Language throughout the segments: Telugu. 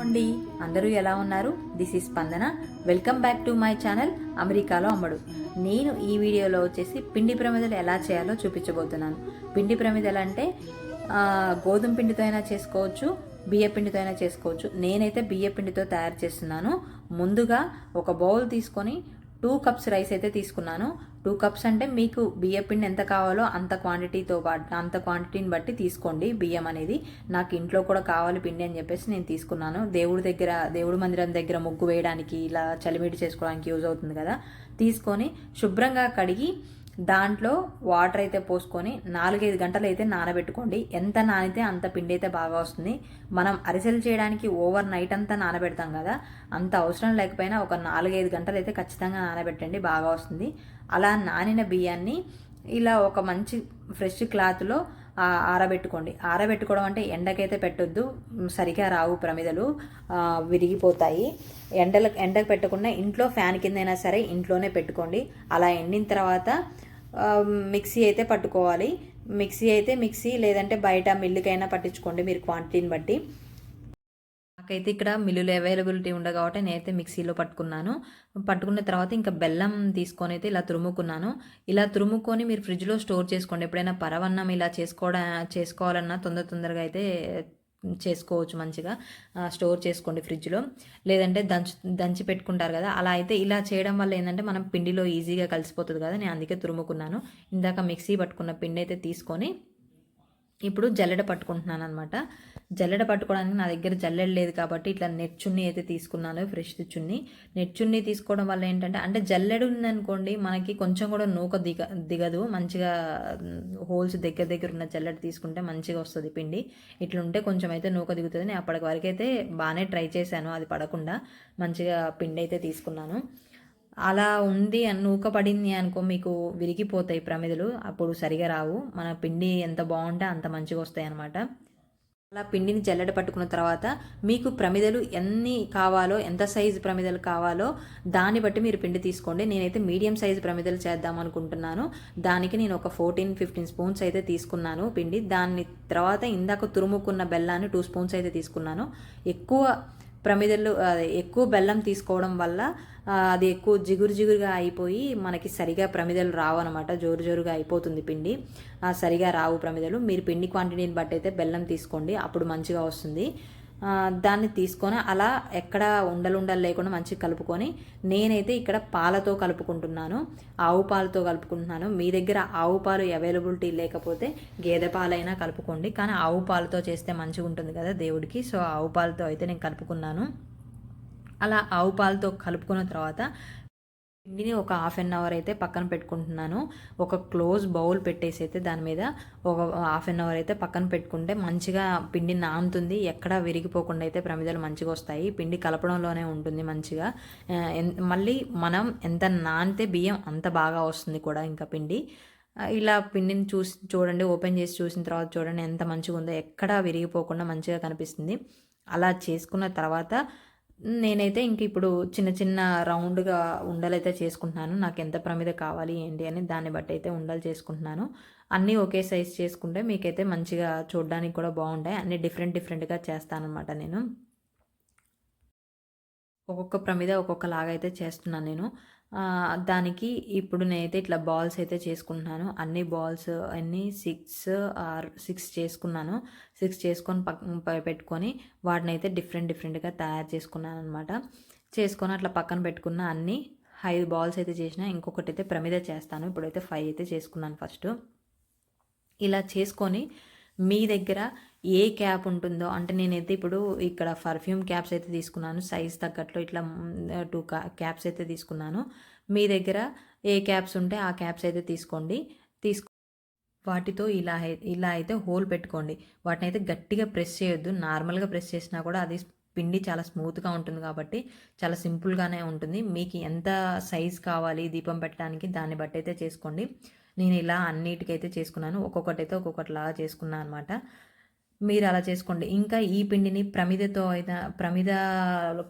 అండి అందరూ ఎలా ఉన్నారు? This is Spandana welcome back to my channel అమెరికాలో అమ్మడు నేను ఈ వీడియోలో వచ్చేసి పిండి ప్రమిదలు ఎలా చేయాలో చూపించబోతున్నాను. పిండి ప్రమిదలు అంటే గోధుమ పిండితో అయినా చేసుకోవచ్చు బియ్య పిండితో అయినా చేసుకోవచ్చు. నేనైతే బియ్య పిండితో తయారు చేస్తున్నాను. ముందుగా ఒక బౌల్ తీసుకొని టూ కప్స్ రైస్ అయితే తీసుకున్నాను. టూ కప్స్ అంటే మీకు బియ్య పిండి ఎంత కావాలో అంత క్వాంటిటీతో పాటు అంత క్వాంటిటీని బట్టి తీసుకోండి బియ్యం అనేది. నాకు ఇంట్లో కూడా కావాలి పిండి అని చెప్పేసి నేను తీసుకున్నాను. దేవుడి దగ్గర దేవుడి మందిరం దగ్గర ముగ్గు వేయడానికి ఇలా చలిమిడి చేసుకోవడానికి యూజ్ అవుతుంది కదా. తీసుకొని శుభ్రంగా కడిగి దాంట్లో వాటర్ అయితే పోసుకొని నాలుగైదు గంటలు అయితే నానబెట్టుకోండి. ఎంత నానితే అంత పిండి అయితే బాగా వస్తుంది. మనం అరిసెలు చేయడానికి ఓవర్ నైట్ అంతా నానబెడతాం కదా అంత అవసరం లేకపోయినా ఒక నాలుగైదు గంటలు అయితే ఖచ్చితంగా నానబెట్టండి బాగా వస్తుంది. అలా నానిన బియ్యాన్ని ఇలా ఒక మంచి ఫ్రెష్ క్లాత్లో ఆరబెట్టుకోండి. ఆరబెట్టుకోవడం అంటే ఎండకైతే పెట్టొద్దు సరిగా రావు ప్రమిదలు విరిగిపోతాయి. ఎండలకు ఎండకు పెట్టకుండా ఇంట్లో ఫ్యాన్ కిందైనా సరే ఇంట్లోనే పెట్టుకోండి. అలా ఎండిన తర్వాత మిక్సీ అయితే పట్టుకోవాలి. మిక్సీ అయితే మిక్సీ లేదంటే బయట మిల్లుకైనా పట్టించుకోండి మీరు క్వాంటిటీని బట్టి. నాకైతే ఇక్కడ మిల్లులు అవైలబిలిటీ ఉండదు కాబట్టి నేనైతే మిక్సీలో పట్టుకున్నాను. పట్టుకున్న తర్వాత ఇంకా బెల్లం తీసుకొని అయితే ఇలా తురుముకున్నాను. ఇలా తురుముకొని మీరు ఫ్రిడ్జ్లో స్టోర్ చేసుకోండి. ఎప్పుడైనా పరవన్నం ఇలా చేసుకోవడం చేసుకోవాలన్నా తొందర తొందరగా అయితే చేసుకోవచ్చు మంచిగా. స్టోర్ చేసుకోండి ఫ్రిడ్జ్లో. లేదంటే దంచు దంచి పెట్టుకుంటారు కదా. అలా అయితే ఇలా చేయడం వల్ల ఏంటంటే మనం పిండిలో ఈజీగా కలిసిపోతుంది కదా. నేను అందుకే తురుముకున్నాను. ఇందాక మిక్సీ పట్టుకున్న పిండి అయితే తీసుకొని ఇప్పుడు జల్లెడ పట్టుకుంటున్నాను అనమాట జల్లెడ పట్టుకోవడానికి నా దగ్గర జల్లెడ లేదు కాబట్టి ఇట్లా నెట్ చున్నీ అయితే తీసుకున్నాను ఫ్రెష్ చున్నీ. నెట్ చున్నీ తీసుకోవడం వల్ల ఏంటంటే అంటే జల్లెడ ఉందనుకోండి మనకి కొంచెం కూడా నూక దిగ దిగదు. మంచిగా హోల్స్ దగ్గర దగ్గర ఉన్న జల్లెడ తీసుకుంటే మంచిగా వస్తుంది పిండి. ఇట్లుంటే ఉంటే కొంచెం అయితే నూక దిగుతుంది నేను అప్పటికి వరకు అయితే బాగానే ట్రై చేశాను అది పడకుండా మంచిగా పిండి అయితే తీసుకున్నాను. అలా ఉంది అని పడింది అనుకో మీకు విరిగిపోతాయి ప్రమిదలు అప్పుడు సరిగా రావు. మన పిండి ఎంత బాగుంటే అంత మంచిగా వస్తాయి అనమాట అలా పిండిని జల్లెడ పట్టుకున్న తర్వాత మీకు ప్రమిదలు ఎన్ని కావాలో ఎంత సైజు ప్రమిదలు కావాలో దాన్ని బట్టి మీరు పిండి తీసుకోండి. నేనైతే మీడియం సైజు ప్రమిదలు చేద్దాం అనుకుంటున్నాను. దానికి నేను ఒక ఫోర్టీన్ ఫిఫ్టీన్ స్పూన్స్ అయితే తీసుకున్నాను పిండి. దాన్ని తర్వాత ఇందాక తురుముకున్న బెల్లాన్ని టూ స్పూన్స్ అయితే తీసుకున్నాను. ఎక్కువ ప్రమిదలు అదే, ఎక్కువ బెల్లం తీసుకోవడం వల్ల అది ఎక్కువ జిగురు జిగురుగా అయిపోయి మనకి సరిగా ప్రమిదలు రావు అనమాట జోరు జోరుగా అయిపోతుంది పిండి. సరిగా రావు ప్రమిదలు. మీరు పిండి క్వాంటిటీని బట్టి అయితే బెల్లం తీసుకోండి. అప్పుడు మంచిగా వస్తుంది. దాన్ని తీసుకొని అలా ఎక్కడ ఉండలు ఉండలు లేకుండా మంచిగా కలుపుకొని నేనైతే ఇక్కడ పాలతో కలుపుకుంటున్నాను ఆవు పాలతో కలుపుకుంటున్నాను. మీ దగ్గర ఆవు పాలు అవైలబిలిటీ లేకపోతే గేదె పాలైనా కలుపుకోండి. కానీ ఆవు పాలతో చేస్తే మంచిగా ఉంటుంది కదా దేవుడికి. సో ఆవు పాలతో అయితే నేను కలుపుకున్నాను. అలా ఆవు పాలతో కలుపుకున్న తర్వాత పిండిని ఒక హాఫ్ అన్ అవర్ అయితే పక్కన పెట్టుకుంటున్నాను. ఒక క్లోజ్ బౌల్ పెట్టేసి అయితే దాని మీద ఒక హాఫ్ అన్ అవర్ అయితే పక్కన పెట్టుకుంటే మంచిగా పిండి నానుతుంది. ఎక్కడ విరిగిపోకుండా అయితే ప్రమిదలు మంచిగా వస్తాయి. పిండి కలపడంలోనే ఉంటుంది మంచిగా. మళ్ళీ మనం ఎంత నానితే బియ్యం అంత బాగా వస్తుంది కూడా ఇంకా పిండి. ఇలా పిండిని చూసి చూడండి ఓపెన్ చేసి చూసిన తర్వాత చూడండి ఎంత మంచిగా ఉందో ఎక్కడా విరిగిపోకుండా మంచిగా కనిపిస్తుంది. అలా చేసుకున్న తర్వాత నేనైతే ఇంక ఇప్పుడు చిన్న చిన్న రౌండ్గా ఉండలైతే చేసుకుంటున్నాను. నాకు ఎంత ప్రమిద కావాలి ఏంటి అని దాన్ని బట్టి అయితే ఉండలు చేసుకుంటున్నాను. అన్నీ ఒకే సైజ్ చేసుకుంటే మీకైతే మంచిగా చూడడానికి కూడా బాగుంటాయి. అన్నీ డిఫరెంట్ డిఫరెంట్గా చేస్తానమాట నేను. ఒక్కొక్క ప్రమిద ఒక్కొక్కలాగా అయితే చేస్తున్నాను నేను. దానికి ఇప్పుడు నేనైతే ఇట్లా బాల్స్ అయితే చేసుకుంటున్నాను. అన్ని బాల్స్ అన్ని సిక్స్ ఆర్ సిక్స్ చేసుకున్నాను. సిక్స్ చేసుకొని పక్క పెట్టుకొని వాటిని అయితే డిఫరెంట్ డిఫరెంట్గా తయారు చేసుకున్నాను అనమాట చేసుకొని అట్లా పక్కన పెట్టుకున్న అన్ని ఐదు బాల్స్ అయితే చేసిన. ఇంకొకటి అయితే ప్రమిద చేస్తాను. ఇప్పుడైతే ఫైవ్ అయితే చేసుకున్నాను ఫస్ట్. ఇలా చేసుకొని మీ దగ్గర ఏ క్యాప్ ఉంటుందో అంటే నేనైతే ఇప్పుడు ఇక్కడ పర్ఫ్యూమ్ క్యాప్స్ అయితే తీసుకున్నాను సైజ్ తగ్గట్లు ఇట్లా టూ క్యాప్స్ అయితే తీసుకున్నాను. మీ దగ్గర ఏ క్యాప్స్ ఉంటే ఆ క్యాప్స్ అయితే తీసుకోండి. తీసుకు వాటితో ఇలా ఇలా అయితే హోల్ పెట్టుకోండి. వాటిని అయితే గట్టిగా ప్రెస్ చేయొద్దు. నార్మల్గా ప్రెస్ చేసినా కూడా అది పిండి చాలా స్మూత్గా ఉంటుంది కాబట్టి చాలా సింపుల్గానే ఉంటుంది. మీకు ఎంత సైజ్ కావాలి దీపం పెట్టడానికి దాన్ని బట్టి అయితే చేసుకోండి. నేను ఇలా అన్నిటికైతే చేసుకున్నాను. ఒక్కొక్కటి ఒక్కొక్కటిలాగా చేసుకున్నాను అనమాట. మీరు అలా చేసుకోండి. ఇంకా ఈ పిండిని ప్రమిదతో అయినా ప్రమిద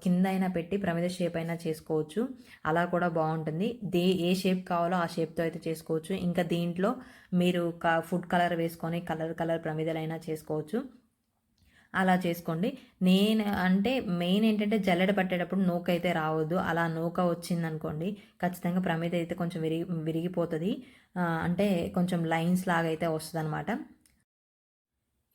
కింద అయినా పెట్టి ప్రమిద షేప్ అయినా చేసుకోవచ్చు. అలా కూడా బాగుంటుంది. దే ఏ షేప్ కావాలో ఆ షేప్తో అయితే చేసుకోవచ్చు. ఇంకా దీంట్లో మీరు క ఫుడ్ కలర్ వేసుకొని కలర్ కలర్ ప్రమిదలైనా చేసుకోవచ్చు. అలా చేసుకోండి. నేను అంటే మెయిన్ ఏంటంటే జల్లెడ పట్టేటప్పుడు నూక అయితే రావద్దు. అలా నూక వచ్చిందనుకోండి ఖచ్చితంగా ప్రమిద అయితే కొంచెం విరిగి విరిగిపోతుంది. అంటే కొంచెం లైన్స్ లాగా అయితే వస్తుంది అనమాట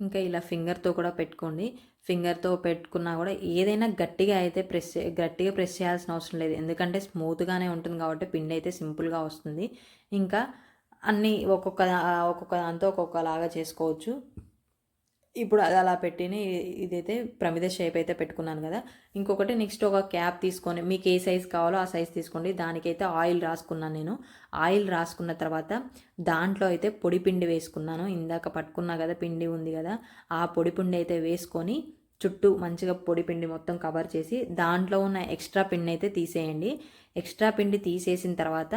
ఇంకా ఇలా ఫింగర్తో కూడా పెట్టుకోండి. ఫింగర్తో పెట్టుకున్నా కూడా ఏదైనా గట్టిగా అయితే ప్రెస్ గట్టిగా ప్రెస్ చేయాల్సిన అవసరం లేదు. ఎందుకంటే స్మూత్గానే ఉంటుంది కాబట్టి పిండి అయితే సింపుల్గా వస్తుంది. ఇంకా అన్నీ ఒక్కొక్క ఒక్కొక్క దాంతో ఒక్కొక్కలాగా చేసుకోవచ్చు. ఇప్పుడు అది అలా పెట్టిన ఇదైతే ప్రమిద షేప్ అయితే పెట్టుకున్నాను కదా. ఇంకొకటి నెక్స్ట్ ఒక క్యాప్ తీసుకొని మీకు ఏ సైజ్ కావాలో ఆ సైజ్ తీసుకోండి. దానికైతే ఆయిల్ రాసుకున్నాను నేను. ఆయిల్ రాసుకున్న తర్వాత దాంట్లో అయితే పొడి పిండి వేసుకున్నాను. ఇందాక పట్టుకున్నా కదా పిండి ఉంది కదా. ఆ పొడి పిండి అయితే వేసుకొని చుట్టూ మంచిగా పొడి పిండి మొత్తం కవర్ చేసి దాంట్లో ఉన్న ఎక్స్ట్రా పిండి అయితే తీసేయండి. ఎక్స్ట్రా పిండి తీసేసిన తర్వాత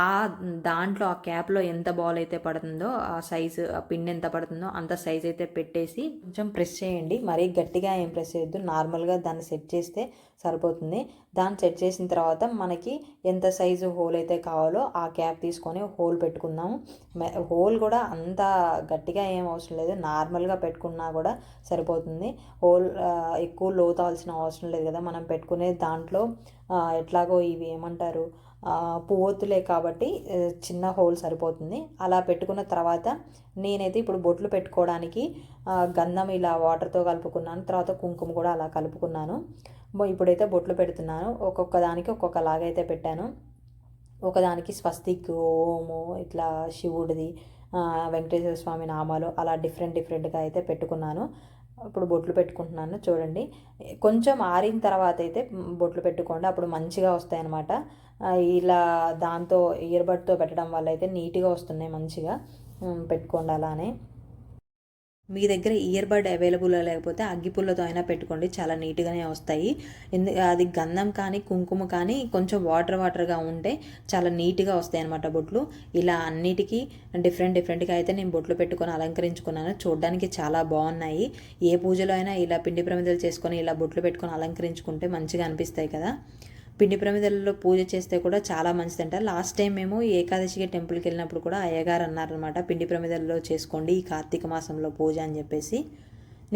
ఆ దాంట్లో ఆ క్యాప్లో ఎంత బాల్ అయితే పడుతుందో ఆ సైజు ఆ పిన్ ఎంత పడుతుందో అంత సైజ్ అయితే పెట్టేసి కొంచెం ప్రెస్ చేయండి. మరీ గట్టిగా ఏం ప్రెస్ చేయొద్దు. నార్మల్గా దాన్ని సెట్ చేస్తే సరిపోతుంది. దాన్ని సెట్ చేసిన తర్వాత మనకి ఎంత సైజు హోల్ అయితే కావాలో ఆ క్యాప్ తీసుకొని హోల్ పెట్టుకుందాము. హోల్ కూడా అంత గట్టిగా ఏం అవసరం లేదు. నార్మల్గా పెట్టుకున్నా కూడా సరిపోతుంది. హోల్ ఎక్కువ లోతాల్సిన అవసరం లేదు కదా. మనం పెట్టుకునే దాంట్లో ఎట్లాగో ఇవి ఏమంటారు? పువ్వొత్తులే కాబట్టి చిన్న హోల్ సరిపోతుంది. అలా పెట్టుకున్న తర్వాత నేనైతే ఇప్పుడు బొట్లు పెట్టుకోవడానికి గంధం ఇలా వాటర్తో కలుపుకున్నాను. తర్వాత కుంకుమ కూడా అలా కలుపుకున్నాను. ఇప్పుడైతే బొట్లు పెడుతున్నాను. ఒక్కొక్క దానికి ఒక్కొక్కలాగా అయితే పెట్టాను. ఒకదానికి స్వస్తిక్ ఓము ఇట్లా శివుడిది వెంకటేశ్వర స్వామి నామాలు అలా డిఫరెంట్ డిఫరెంట్గా అయితే పెట్టుకున్నాను. ఇప్పుడు బొట్లు పెట్టుకుంటున్నాను చూడండి. కొంచెం ఆరిన తర్వాత అయితే బొట్లు పెట్టుకోండి. అప్పుడు మంచిగా వస్తాయి అన్నమాట ఇలా దాంతో ఇయర్బడ్తో పెట్టడం వల్ల అయితే నీట్గా వస్తున్నాయి మంచిగా. పెట్టుకోండి అలానే. మీ దగ్గర ఇయర్ బడ్ అవైలబుల్ లేకపోతే అగ్గిపుల్లతో అయినా పెట్టుకోండి చాలా నీట్గానే వస్తాయి. ఎందు అది గంధం కానీ కుంకుమ కానీ కొంచెం వాటర్ వాటర్గా ఉంటే చాలా నీట్గా వస్తాయి అనమాట బొట్లు. ఇలా అన్నిటికీ డిఫరెంట్ డిఫరెంట్గా అయితే నేను బొట్లు పెట్టుకొని అలంకరించుకున్నాను. చూడడానికి చాలా బాగున్నాయి. ఏ పూజలో అయినా ఇలా పిండి ప్రమిదలు చేసుకొని ఇలా బొట్లు పెట్టుకొని అలంకరించుకుంటే మంచిగా అనిపిస్తాయి కదా. పిండి ప్రమిదలలో పూజ చేస్తే కూడా చాలా మంచిదంట. లాస్ట్ టైం మేము ఏకాదశికి టెంపుల్కి వెళ్ళినప్పుడు కూడా అయ్యగారు అన్నారనమాట పిండి ప్రమిదలలో చేసుకోండి ఈ కార్తీక మాసంలో పూజ అని చెప్పేసి.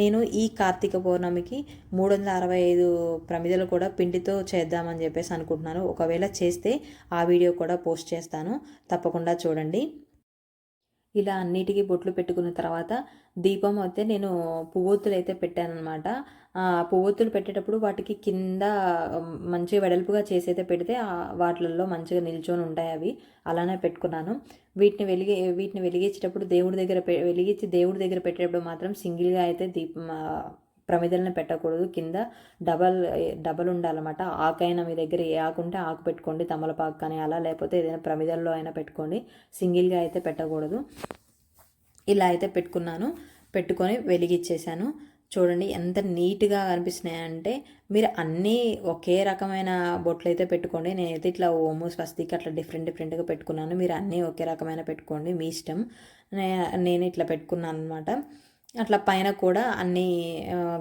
నేను ఈ కార్తీక పౌర్ణమికి మూడు వందల అరవై ఐదు ప్రమిదలు కూడా పిండితో చేద్దామని చెప్పేసి అనుకుంటున్నాను. ఒకవేళ చేస్తే ఆ వీడియో కూడా పోస్ట్ చేస్తాను. తప్పకుండా చూడండి. ఇలా అన్నిటికీ బొట్లు పెట్టుకున్న తర్వాత దీపం అయితే నేను పువ్వొత్తులు అయితే పెట్టానమాట ఆ పువ్వొత్తులు పెట్టేటప్పుడు వాటికి కింద మంచిగా వెడల్పుగా చేసి అయితే పెడితే వాటిల్లో వాటిలలో మంచిగా నిల్చొని ఉంటాయి అవి. అలానే పెట్టుకున్నాను. వీటిని వెలిగి వీటిని వెలిగించేటప్పుడు దేవుడి దగ్గర వెలిగించి దేవుడి దగ్గర పెట్టేటప్పుడు మాత్రం సింగిల్గా అయితే దీపం ప్రమిదలను పెట్టకూడదు. కింద డబల్ డబల్ ఉండాలన్నమాట. ఆకైనా మీ దగ్గర ఏ ఆకు ఉంటే ఆకు పెట్టుకోండి. తమలపాకు కానీ అలా లేకపోతే ఏదైనా ప్రమిదల్లో అయినా పెట్టుకోండి. సింగిల్గా అయితే పెట్టకూడదు. ఇలా అయితే పెట్టుకున్నాను. పెట్టుకొని వెలిగిచ్చేసాను. చూడండి ఎంత నీట్గా కనిపిస్తున్నాయంటే మీరు అన్నీ ఒకే రకమైన బొట్లు అయితే పెట్టుకోండి. నేనైతే ఇట్లా ఓము స్వస్తికి అట్లా డిఫరెంట్ డిఫరెంట్గా పెట్టుకున్నాను. మీరు అన్నీ ఒకే రకమైన పెట్టుకోండి. మీ ఇష్టం. నే- నేను ఇట్లా పెట్టుకున్నాను అనమాట అట్లా పైన కూడా అన్ని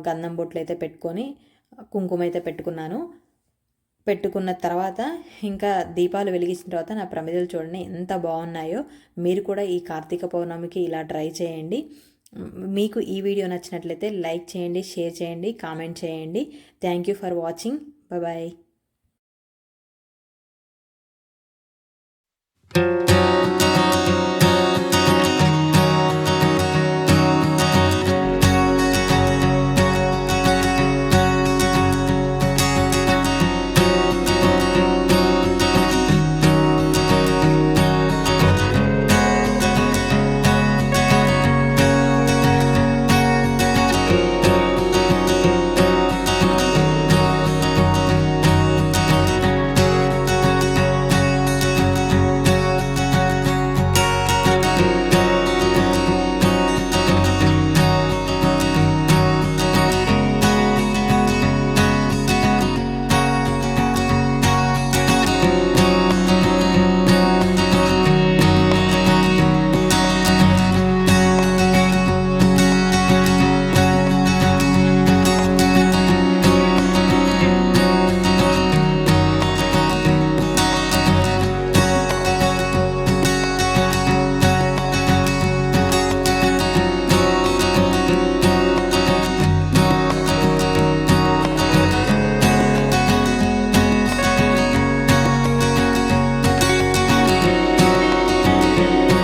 గంధం బొట్లు అయితే పెట్టుకొని కుంకుమ అయితే పెట్టుకున్నాను. పెట్టుకున్న తర్వాత ఇంకా దీపాలు వెలిగించిన తర్వాత నా ప్రమిదలు చూడండి ఎంత బాగున్నాయో. మీరు కూడా ఈ కార్తీక పౌర్ణమికి ఇలా ట్రై చేయండి. మీకు ఈ వీడియో నచ్చినట్లయితే లైక్ చేయండి షేర్ చేయండి కామెంట్ చేయండి. Thank you for watching. Bye.